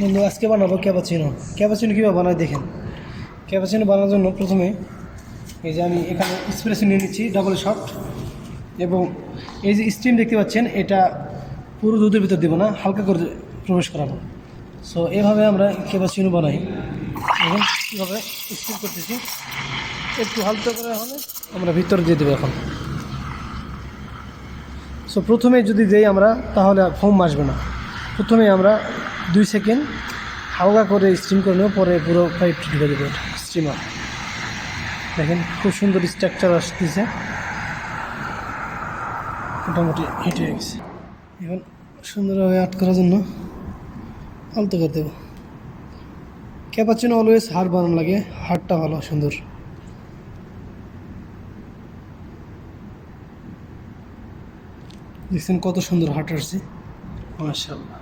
বন্ধু, আজকে বানাবো ক্যাপাচিনো ক্যাপাচিনো কীভাবে বানায় দেখেন। ক্যাপাচিনো বানানোর জন্য প্রথমে এই যে আমি এখানে স্প্রেসো নিয়ে নিচ্ছি ডাবল শট এবং এই যে স্টিম দেখতে পাচ্ছেন, এটা পুরো দুধের ভিতর দেবো না, হালকা করে প্রবেশ করাবো। সো এভাবে আমরা ক্যাপাচিনো বানাই। এখন কীভাবে স্টিম করতেছি। একটু হালকা করে হলে আমরা ভিতরে দিয়ে দেবো এখন। সো প্রথমে যদি দেই আমরা, তাহলে ফোম আসবে না। প্রথমে আমরা দুই সেকেন্ড হালকা করে স্টিম করে নেব, পরে পুরো পাইপ ঢুকে দেবো স্টিমার দেখেন খুব সুন্দর স্ট্রাকচার আসতেছে। মোটামুটি হিট হয়ে গেছে। এখন সুন্দরভাবে আট করার জন্য আলতো করে দেবো। ক্যাপাচিনো অলওয়েজ হাড় বানানো লাগে, হাড়টা ভালো, সুন্দর। দেখছেন কত সুন্দর হাট আসছে। মাশাল্লাহ